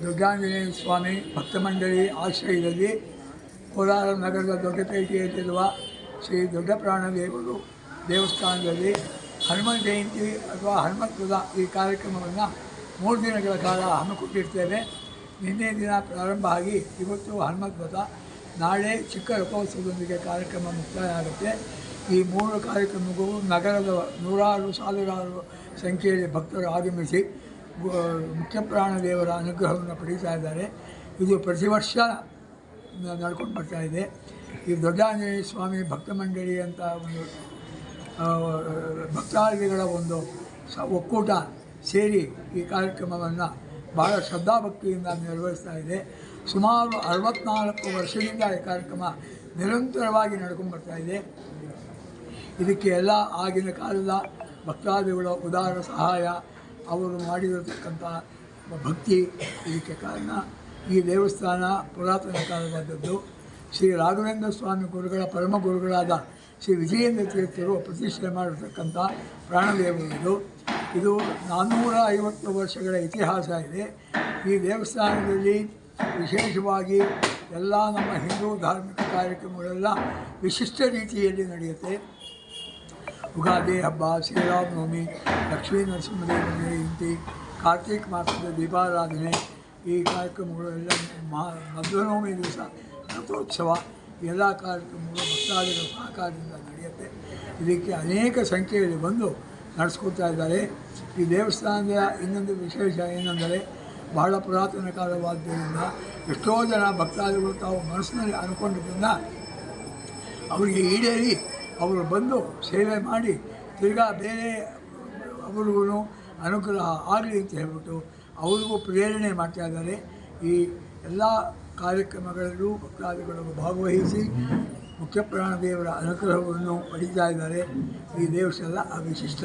ದುರ್ಗಾಂಜನೇಯ ಸ್ವಾಮಿ ಜಹಾ ಭಕ್ತ ಮಂಡಳಿ ಸ್ವಾಮಿ ಭಕ್ತಮಂಡಳಿ ಆಶ್ರಯದಲ್ಲಿ ಕೋಲಾರ ನಗರದ ದೊಡ್ಡಪೇಟೆಯಲ್ಲಿರುವ ಶ್ರೀ ದೊಡ್ಡ ಪ್ರಾಣ ದೇವರು ದೇವಸ್ಥಾನದಲ್ಲಿ ಹನುಮ ಜಯಂತಿ ಅಥವಾ ಹನುಮತ್ವದ ಈ ಕಾರ್ಯಕ್ರಮವನ್ನು ಮೂರು ದಿನಗಳ ಕಾಲ ಹಮ್ಮಿಕೊಂಡಿರ್ತೇವೆ ನಿನ್ನೆ ದಿನ ಪ್ರಾರಂಭ ಆಗಿ ಇವತ್ತು ಹನುಮತ್ವದ ನಾಳೆ ಚಿಕ್ಕ ರಥೋತ್ಸವದೊಂದಿಗೆ ಕಾರ್ಯಕ್ರಮ ಮುಕ್ತಾಯ ಆಗುತ್ತೆ. ಈ ಮೂರು ಕಾರ್ಯಕ್ರಮಕ್ಕೂ ನಗರದ ನೂರಾರು ಸಾವಿರಾರು ಸಂಖ್ಯೆಯಲ್ಲಿ ಭಕ್ತರು ಆಗಮಿಸಿ ಮುಖ್ಯಪ್ರಾಣ ದೇವರ ಅನುಗ್ರಹವನ್ನು ಪಡೀತಾ ಇದ್ದಾರೆ. ಇದು ಪ್ರತಿ ವರ್ಷ ನಡ್ಕೊಂಡು ಬರ್ತಾ ಇದೆ. ಈ ದೊಡ್ಡ ಆಂಜನೇಯ ಸ್ವಾಮಿ ಭಕ್ತ ಮಂಡಳಿ ಅಂತ ಒಂದು ಭಕ್ತಾದಿಗಳ ಒಂದು ಸ, ಒಕ್ಕೂಟ ಸೇರಿ ಈ ಕಾರ್ಯಕ್ರಮವನ್ನು ಭಾಳ ಶ್ರದ್ಧಾಭಕ್ತಿಯಿಂದ ನಿರ್ವಹಿಸ್ತಾ ಇದೆ. ಸುಮಾರು ಅರವತ್ನಾಲ್ಕು ವರ್ಷದಿಂದ ಈ ಕಾರ್ಯಕ್ರಮ ನಿರಂತರವಾಗಿ ನಡ್ಕೊಂಡು ಇದೆ. ಇದಕ್ಕೆ ಎಲ್ಲ ಆಗಿನ ಕಾಲದ ಭಕ್ತಾದಿಗಳ ಉದಾರ ಸಹಾಯ, ಅವರು ಮಾಡಿರತಕ್ಕಂಥ ಭಕ್ತಿ ಇದಕ್ಕೆ ಕಾರಣ. ಈ ದೇವಸ್ಥಾನ ಪುರಾತನ ಕಾಲವಾದದ್ದು ಶ್ರೀ ರಾಘವೇಂದ್ರ ಸ್ವಾಮಿ ಗುರುಗಳ ಪರಮ ಗುರುಗಳಾದ ಶ್ರೀ ವಿಜಯೇಂದ್ರ ತೀರ್ಥರು ಪ್ರತಿಷ್ಠೆ ಮಾಡಿರ್ತಕ್ಕಂಥ ಪ್ರಾಣದೇವರು ಇದು. ಇದು ನಾನ್ನೂರ ಐವತ್ತು ವರ್ಷಗಳ ಇತಿಹಾಸ ಇದೆ. ಈ ದೇವಸ್ಥಾನದಲ್ಲಿ ವಿಶೇಷವಾಗಿ ಎಲ್ಲ ನಮ್ಮ ಹಿಂದೂ ಧಾರ್ಮಿಕ ಕಾರ್ಯಕ್ರಮಗಳೆಲ್ಲ ವಿಶಿಷ್ಟ ರೀತಿಯಲ್ಲಿ ನಡೆಯುತ್ತೆ. ಯುಗಾದಿ ಹಬ್ಬ, ಶ್ರೀರಾಮನವಮಿ, ಲಕ್ಷ್ಮೀ ನರಸಿಂಹದೇವನ ಜಯಂತಿ, ಕಾರ್ತೀಕ ಮಾಸದ ದೀಪಾರಾಧನೆ, ಈ ಕಾರ್ಯಕ್ರಮಗಳೆಲ್ಲ ಮಹಾ ಮಧ್ವನವಮಿ ದಿವಸ ರಥೋತ್ಸವ, ಎಲ್ಲ ಕಾರ್ಯಕ್ರಮಗಳು ಭಕ್ತಾದಿಗಳ ಸಹಕಾರದಿಂದ ನಡೆಯುತ್ತೆ. ಇದಕ್ಕೆ ಅನೇಕ ಸಂಖ್ಯೆಯಲ್ಲಿ ಬಂದು ನಡೆಸ್ಕೊಳ್ತಾ ಇದ್ದಾರೆ. ಈ ದೇವಸ್ಥಾನದ ಇನ್ನೊಂದು ವಿಶೇಷ ಏನೆಂದರೆ ಬಹಳ ಪುರಾತನ ಕಾಲವಾದ್ದರಿಂದ ಎಷ್ಟೋ ಜನ ಭಕ್ತಾದಿಗಳು ತಾವು ಮನಸ್ಸಿನಲ್ಲಿ ಅಂದ್ಕೊಂಡಿದ್ದನ್ನು ಅವರಿಗೆ ಈಡೇರಿ ಅವರು ಬಂದು ಸೇವೆ ಮಾಡಿ ತಿರ್ಗಾ ಬೇರೆ ಅವ್ರಿಗೂ ಅನುಗ್ರಹ ಆಗಲಿ ಅಂತ ಹೇಳ್ಬಿಟ್ಟು ಅವ್ರಿಗೂ ಪ್ರೇರಣೆ ಮಾಡ್ತಾ ಇದ್ದಾರೆ. ಈ ಎಲ್ಲ ಕಾರ್ಯಕ್ರಮಗಳಲ್ಲೂ ಭಕ್ತಾದಿಗಳನ್ನು ಭಾಗವಹಿಸಿ ಮುಖ್ಯ ಪ್ರಾಣದೇವರ ಅನುಗ್ರಹವನ್ನು ಪಡೀತಾ ಇದ್ದಾರೆ. ಈ ದೇವಸ್ಥಾನ ವಿಶಿಷ್ಟ